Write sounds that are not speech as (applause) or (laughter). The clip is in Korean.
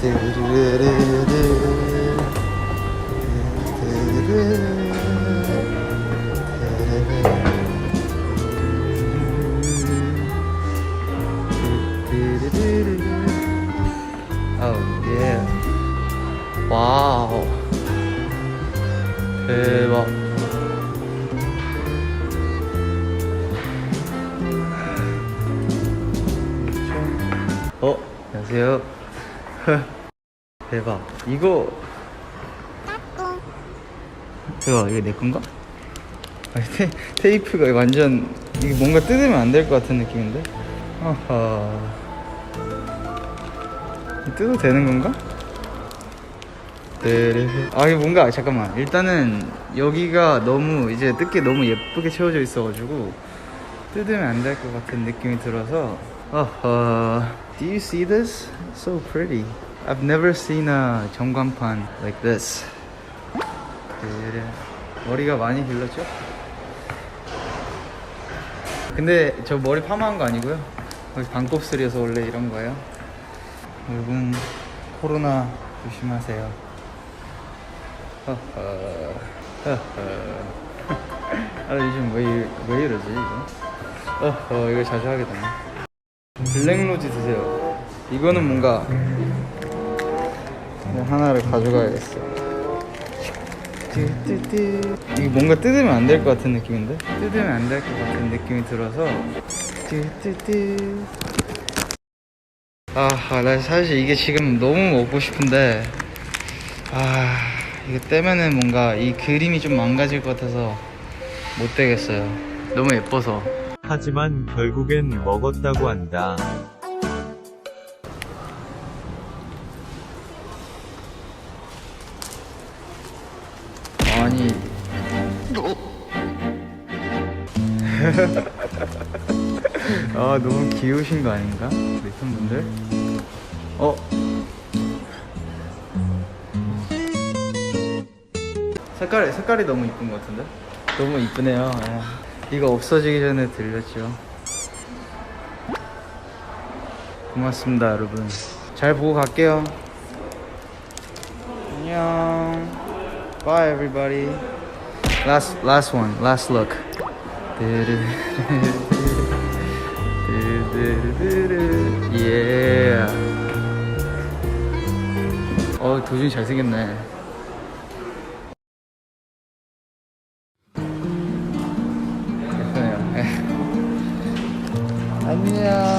Oh. 어, 안녕하세요. (laughs) 대박. 이거 대박. 이거 내 건가? 아니, 테, 테이프가 완전 이게 뭔가 뜯으면 안 될 것 같은 느낌인데. 아하. 뜯어도 되는 건가? 네. 아 이게 뭔가 잠깐만 일단은 여기가 너무 이제 뜯기 너무 예쁘게 채워져 있어가지고 뜯으면 안 될 것 같은 느낌이 들어서 어허 Do you see this? So pretty. I've never seen a 전광판 like this. 네. 머리가 많이 길렀죠? 근데 저 머리 파마한 거 아니고요. 거기 반곱슬이어서 원래 이런 거예요. 여러분 코로나 조심하세요. 허허. 허허. (laughs) 아 요즘 왜, 이- 왜 이러지 이거? 어허 이거 자주 하게 되네 블랙로즈 드세요 이거는 뭔가 하나를 가져가야겠어. 이게 뭔가 뜯으면 안 될 것 같은 느낌인데 뜯으면 안 될 것 같은 느낌이 들어서 뚜뚜뚜. 아, 아, 나 사실 이게 지금 너무 먹고 싶은데, 아, 이거 떼면은 뭔가 이 그림이 좀 망가질 것 같아서 못 되겠어요. 너무 예뻐서. 하지만 결국엔 먹었다고 한다. 아니. (laughs) 아, 너무 귀여우신 거 아닌가? 우리 팬분들? 어? 색깔이, 색깔이 너무 이쁜 것 같은데? 너무 이쁘네요. 예. 이 거 없어지기 전에 들렸죠. 고맙습니다, 여러분. 잘 보고 갈게요. 안녕. Bye, everybody. Last, last one, last look. Yeah. 어, 도준이 잘생겼네. Yeah.